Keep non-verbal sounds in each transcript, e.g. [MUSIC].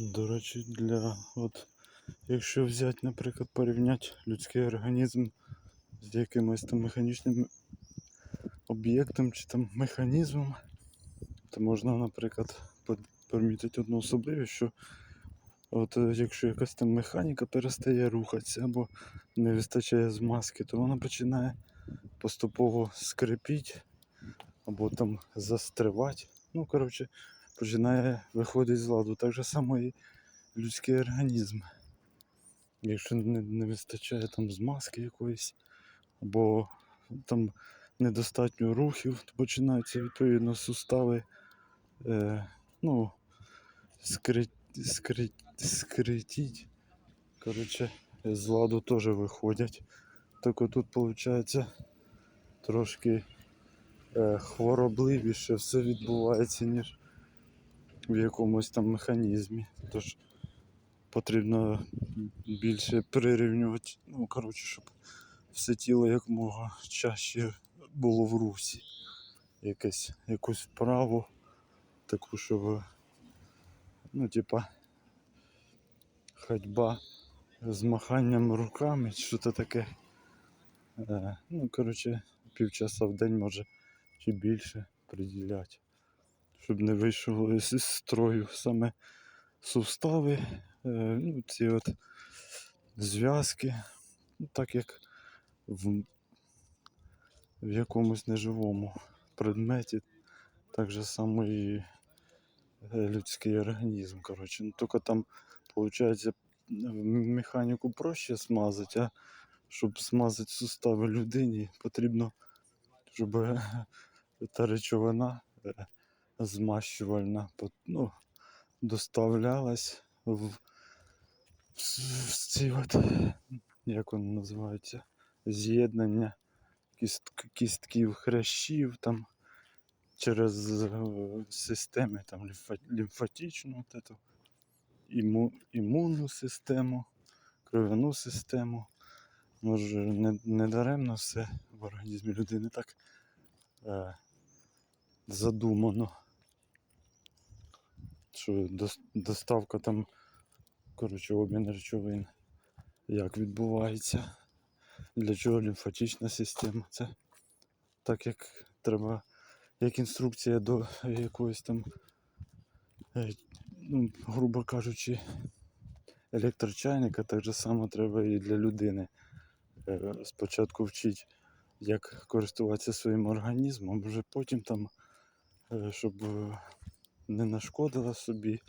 До речі, для от, якщо взяти, наприклад, порівняти людський організм з якимось там механічним об'єктом чи там механізмом, то можна, наприклад, помітити одну особливість, що от е, якщо якась там механіка перестає рухатися або не вистачає змазки, то вона починає поступово скрипіти або там застревати. Ну, коротше, починає виходити з ладу. Так же само і людський організм. Якщо не, не вистачає там змазки якоїсь, або там недостатньо рухів, то починаються відповідно сустави е, ну, скрит, скрит, скритіть. Коротше, з ладу теж виходять. Так отут виходить трошки е, хворобливіше все відбувається, ніж в якомусь там механізмі. Тож потрібно більше прирівнювати, ну, коротше, щоб все тіло якомога чаще було в русі. Якесь, якусь вправу, таку, щоб, ну, типа, ходьба з маханням руками, що то таке. Е, ну, коротше, півчаса в день може чи більше приділяти. Щоб не вийшло [LAUGHS] із строю саме сустави, е, ну, ці от зв'язки, ну, так як в, в якомусь неживому предметі, так же само і е, людський організм. Коротше. Ну, тільки там, виходить, механіку проще смазати, а щоб смазати сустави людині, потрібно, щоб е, [LAUGHS] та речовина змащувальна ну, доставлялась в, в, в ці от, як воно називається, з'єднання кістк, кістків хрящів там через е, системи там, лімфа- лімфатичну от эту, іму, імунну систему, кров'яну систему. Може, не, не даремно все в організмі людини так е, задумано. Що доставка там, коротше, обмін речовин, як відбувається, для чого лімфатична система. Це так як треба, як інструкція до якоїсь там, е, ну, грубо кажучи, електрочайника, так же само треба і для людини. Е, Спочатку вчить, як користуватися своїм організмом, вже потім там, е, щоб не нашкодила собі,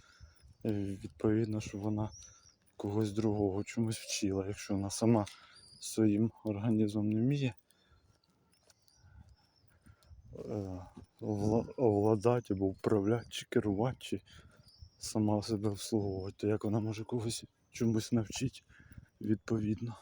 е, відповідно, щоб вона когось другого чомусь вчила, якщо вона сама своїм організмом не вміє е, овладати або управляти, чи керувати, чи сама себе обслуговувати, то як вона може когось чомусь навчити відповідно.